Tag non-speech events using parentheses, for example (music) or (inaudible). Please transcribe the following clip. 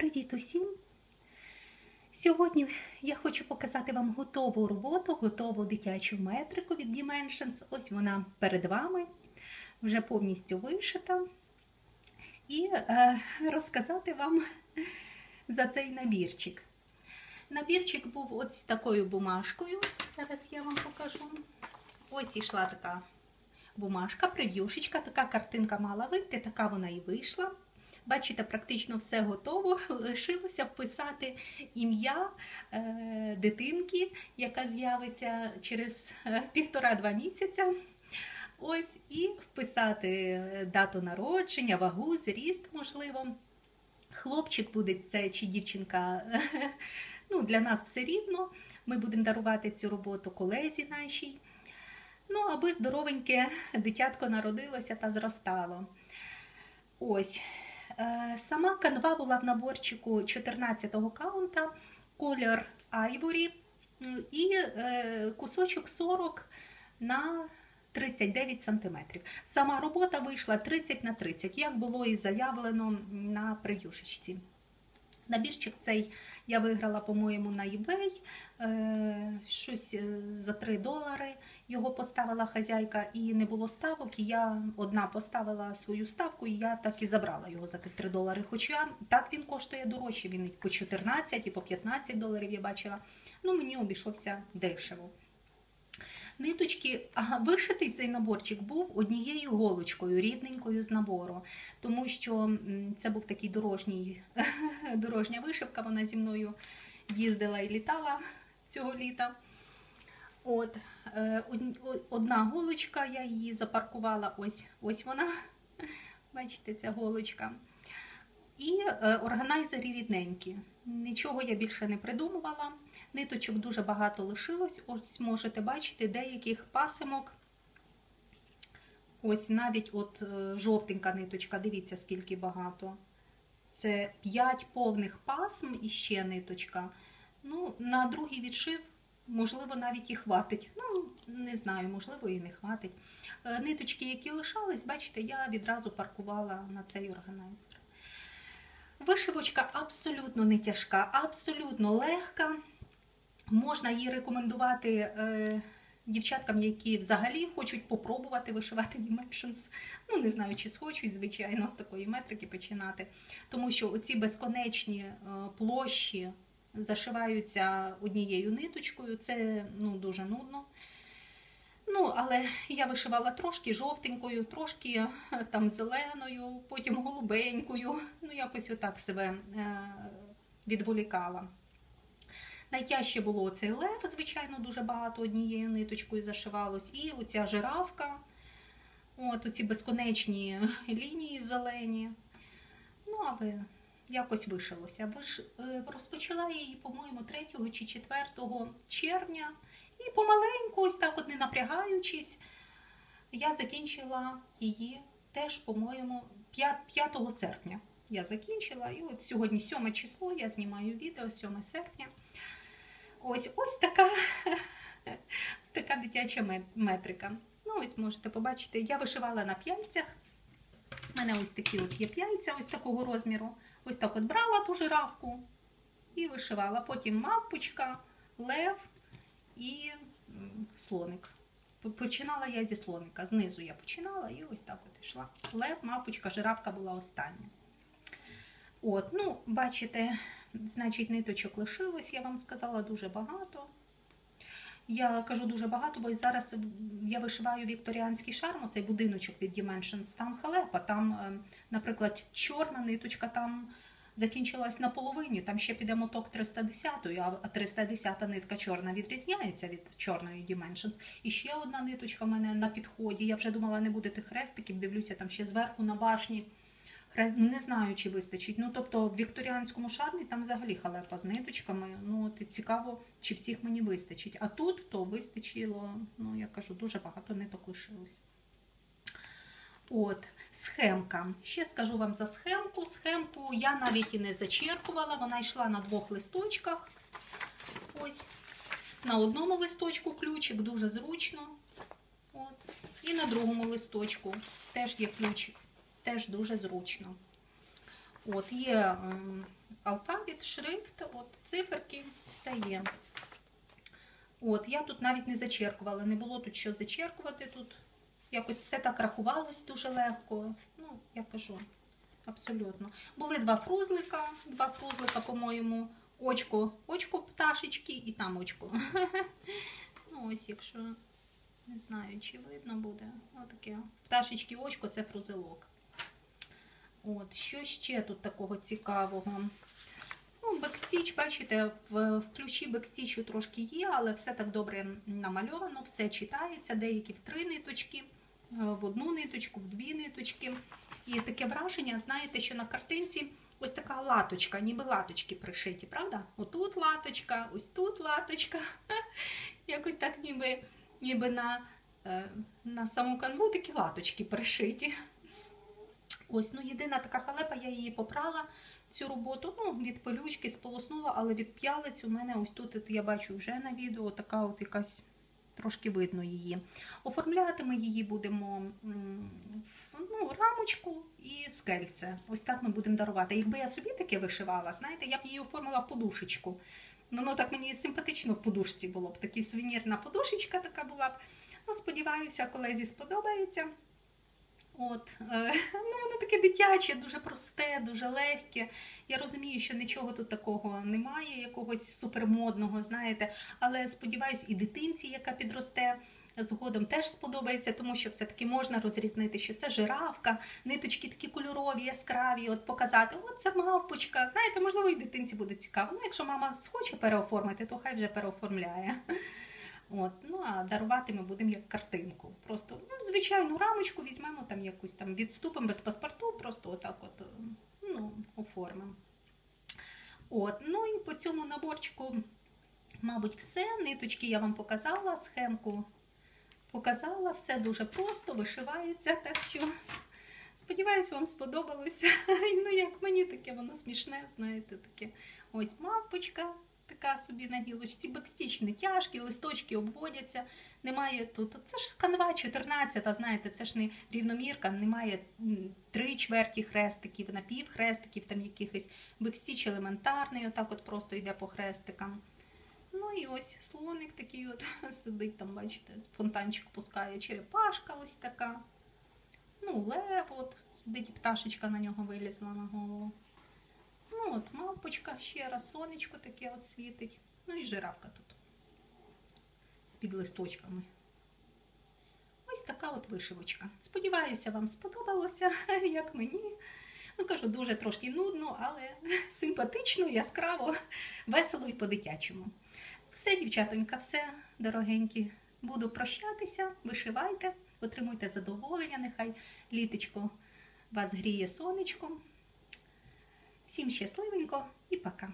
Привіт усім! Сьогодні я хочу показати вам готову роботу, готову дитячу метрику від Dimensions. Ось вона перед вами, вже повністю вишита. І е, розказати вам за цей набірчик. Набірчик був ось такою бумажкою. Зараз я вам покажу. Ось ішла така бумажка, прев'юшечка, така картинка мала вийти, така вона і вийшла. Бачите, практично все готово. (laughs) Лишилося вписати ім'я е, дитинки, яка з'явиться через е, півтора-два місяця. Ось, і вписати дату народження, вагу, зріст, можливо. Хлопчик буде це чи дівчинка. (laughs) Ну, Для нас все рівно. Ми будемо дарувати цю роботу колезі нашій. Ну, аби здоровеньке дитятко народилося та зростало. Ось. Сама канва була в наборчику 14-го каунта, колір айворі і кусочок 40 на 39 см. Сама робота вийшла 30 на 30, як було і заявлено на прев'юшечці. Набірчик цей я виграла, по-моєму, на eBay, щось за 3 долари його поставила хазяйка, і не було ставок. І я одна поставила свою ставку, і я так і забрала його за тих 3 долари. Хоча так він коштує дорожче, він і по 14, і по 15 доларів я бачила. Ну, мені обійшовся дешево. Ниточки, ага, вишитий цей наборчик був однією голочкою, рідненькою з набору, тому що це був такий дорожній, (laughs) дорожня вишивка, вона зі мною їздила і літала цього літа. От, Одна голочка, я її запаркувала, ось ось вона, (laughs) бачите, ця голочка. І органайзери рідненькі. Нічого я більше не придумувала. Ниточок дуже багато лишилось. Ось можете бачити деяких пасимок. Ось навіть от жовтенька ниточка, дивіться, скільки багато. Це 5 повних пасм і ще ниточка. Ну, На другий відшив, можливо, навіть і хватить. Ну, не знаю, можливо, і не хватить. Ниточки, які лишались, бачите, я відразу паркувала на цей органайзер. Вишивочка абсолютно не тяжка, абсолютно легка. Можна її рекомендувати е, дівчаткам, які взагалі хочуть попробувати вишивати Dimensions. Ну, не знаю, чи схочуть, звичайно, з такої метрики починати. Тому що оці безконечні е, площі зашиваються однією ниточкою, це ну, дуже нудно. Ну, але я вишивала трошки жовтенькою, трошки там зеленою, потім голубенькою. Ну, якось отак себе е, відволікала. Найтяжче було цей лев, звичайно, дуже багато однією ниточкою зашивалось. І оця жирафка, от оці безконечні лінії зелені. Ну, але якось вишилося. Виш... Розпочала її, по-моєму, 3 чи 4 червня. І помаленьку, ось так от не напрягаючись, я закінчила її теж, по-моєму, 5 серпня. Я закінчила, і от сьогодні 7 число, я знімаю відео 7 серпня. Ось ось така ось така дитяча метрика. Ну, ось можете побачити, я вишивала на п'яльцях. У мене ось такі от є п'яльця, ось такого розміру. Ось так от брала ту жирафку і вишивала. Потім мавпочка, лев і слоник. Починала я зі слоника. Знизу я починала і ось так от йшла. Лев, мавпочка, жирафка була остання. От, ну, бачите, значить, ниточок лишилось, я вам сказала, дуже багато. Я кажу дуже багато, бо зараз я вишиваю вікторіанський шарм, цей будиночок від Dimensions, там халепа, там, наприклад, чорна ниточка там закінчилась на половині, там ще піде моток 310, а 310 нитка чорна відрізняється від чорної Dimensions. І ще одна ниточка в мене на підході. Я вже думала, не буде тих хрестиків, дивлюся, там ще зверху на башні. Не знаю, чи вистачить. Ну, тобто в вікторіанському шармі там взагалі халепа з ниточками. Ну, от цікаво, чи всіх мені вистачить. А тут то вистачило, ну, я кажу, дуже багато ниток лишилось. От, схемка. Ще скажу вам за схемку. Схемку я навіть і не зачеркувала, вона йшла на двох листочках. Ось. На одному листочку ключик, дуже зручно. От. І на другому листочку теж є ключик, теж дуже зручно. От є алфавіт, шрифт, от циферки, все є. От, я тут навіть не зачеркувала, не було тут що зачеркувати. Тут якось все так рахувалось дуже легко. Ну, я кажу, абсолютно. Були два фрузлика, два фрузлика, по-моєму, очко, очко пташечки і там очко. (laughs) Ну, ось, якщо не знаю, чи видно буде. Отаке. Пташечки очко це фрузелок. От, що ще тут такого цікавого? Ну, бекстіч, бачите, в, в ключі бекстічу трошки є, але все так добре намальовано, все читається, деякі в три ниточки, е, в одну ниточку, в дві ниточки. І таке враження, знаєте, що на картинці ось така латочка, ніби латочки пришиті, правда? Отут латочка, ось тут латочка. (laughs) Якось так ніби, ніби на, е, на саму канву такі латочки пришиті. Ось, ну єдина така халепа, я її попрала, цю роботу, ну, від пилючки сполоснула, але від п'ялиць у мене ось тут, я бачу вже на відео, така от якась трошки видно її. Оформляти ми її будемо ну, рамочку і скельце. Ось так ми будемо дарувати. Якби я собі таке вишивала, знаєте, я б її оформила в подушечку. Воно так мені симпатично в подушці було б. Така сувенірна подушечка така була б. Ну, сподіваюся, колезі сподобається. От, е, (laughs) ну воно таке дитяче, дуже просте, дуже легке. Я розумію, що нічого тут такого немає, якогось супермодного, знаєте. Але сподіваюся, і дитинці, яка підросте, згодом теж сподобається, тому що все-таки можна розрізнити, що це жирафка, ниточки такі кольорові, яскраві, от показати, от це мавпочка. Знаєте, можливо, і дитинці буде цікаво. Ну, якщо мама схоче переоформити, то хай вже переоформляє. (laughs) От, ну а дарувати ми будемо як картинку. Просто ну, звичайну рамочку візьмемо там якусь там відступимо без паспорту, просто отак от ну, оформимо. От, ну і по цьому наборчику, мабуть, все. Ниточки я вам показала, схемку показала, все дуже просто, вишивається. Так що, сподіваюсь, вам сподобалося. (laughs) Ну, як мені таке, воно смішне, знаєте, таке. Ось мавпочка така собі на гілочці, бекстіч не тяжкі, листочки обводяться. Немає тут. Це ж канва 14, знаєте, це ж не рівномірка, немає три чверті хрестиків, напівхрестиків, там якихось бекстіч елементарний, отак от просто йде по хрестикам. Ну і ось слоник такий от (laughs) сидить там, бачите, фонтанчик пускає, черепашка ось така. Ну, лев, от сидить пташечка на нього вилізла на голову. Ну от, мавпочка ще раз, сонечко таке от світить. Ну і жирафка тут під листочками. Ось така от вишивочка. Сподіваюся, вам сподобалося, (laughs) як мені. Ну, кажу, дуже трошки нудно, але (laughs) симпатично, яскраво, весело і по-дитячому. Все, дівчатонька, все, дорогенькі. Буду прощатися, вишивайте, отримуйте задоволення, нехай літочко вас гріє сонечком. Всім щасливенько і пока!